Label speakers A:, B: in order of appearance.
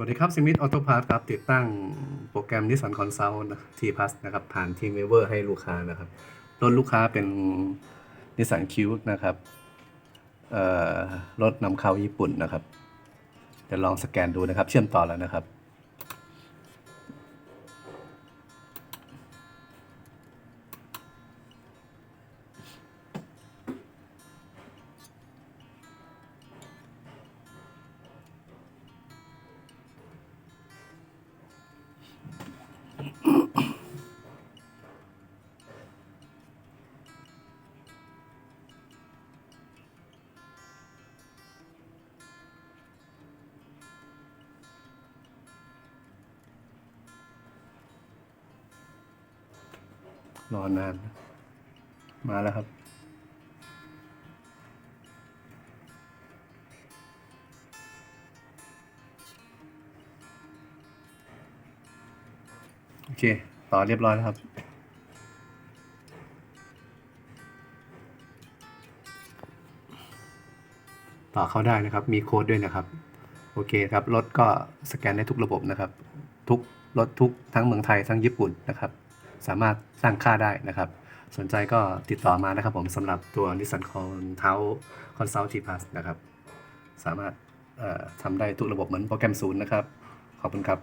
A: วัสดีครับซิมิทออโต้พาร์ครับ ติดตั้งโปรแกรม Nissan Consult ทีพัสนะครับ ผ่านทีมเวเวอร์ให้ลูกค้านะครับรถลูกค้าเป็น Nissan q นะครับเอ่อรถนำเข้าญี่ปุ่นนะครับเดี๋ยวลองสแกนดูนะครับ เชื่อมต่อแล้วนะครับ รอนาน มาแล้วครับ โอเค ต่อเรียบร้อยแล้วครับต่อเข้าได้นะครับ มีโค้ดด้วยนะครับ โอเคครับ รถก็สแกนได้ทุกระบบนะครับ ทุกรถทุกทั้งเมืองไทยทั้งญี่ปุ่นนะครับ สามารถสร้างค่าได้นะครับ สนใจก็ติดต่อมานะครับผมสำหรับตัว Nissan c o n t a u Consult T Plus นะครับ สามารถทำได้ทุกระบบเหมือนโปรแกรมศูนย์นะครับ ขอบคุณครับ